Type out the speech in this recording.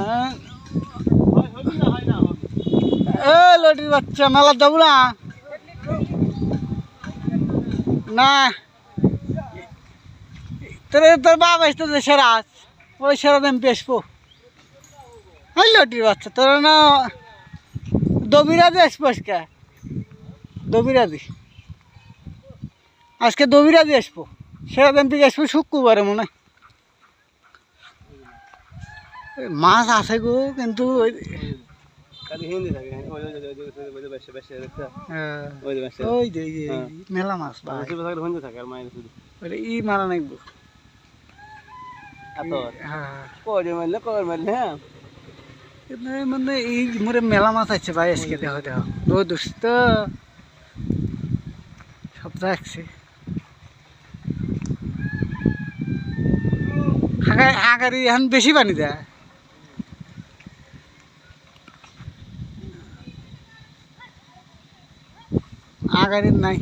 হ্যাঁ। এ লটির বাচ্চা, মেলা যাব না। না। তোর তোর বাবা আসতে সেরাজ ওই সেরাজ আমি পেসবো ওই লটির বাচ্চা, তোর না দবিরাজি আসব আজকে। দবিরাজি আজকে দবিরাজি আসব। সেরাজ এমপি আসব শুক্রবারে মনে হয় এই মাছ আছে গো কিন্তু ওই- খালি হিন্দি থাকে ওই ওই ওই ওই ওই বেশে বেশে দেখতে হ্যাঁ, ওই যে বেশে ওই যে এই যে- হ্যাঁ। এই মেলা মাছ ই মারা হ্যাঁ হ্যাঁ কিন্তু মানে মেলা মাছ আছে ভাই আজকে দেখো দেখো রোদ উঠছে তো সব রাখছে আগারি এখন বেশি পানি দেয় আগারির নাই।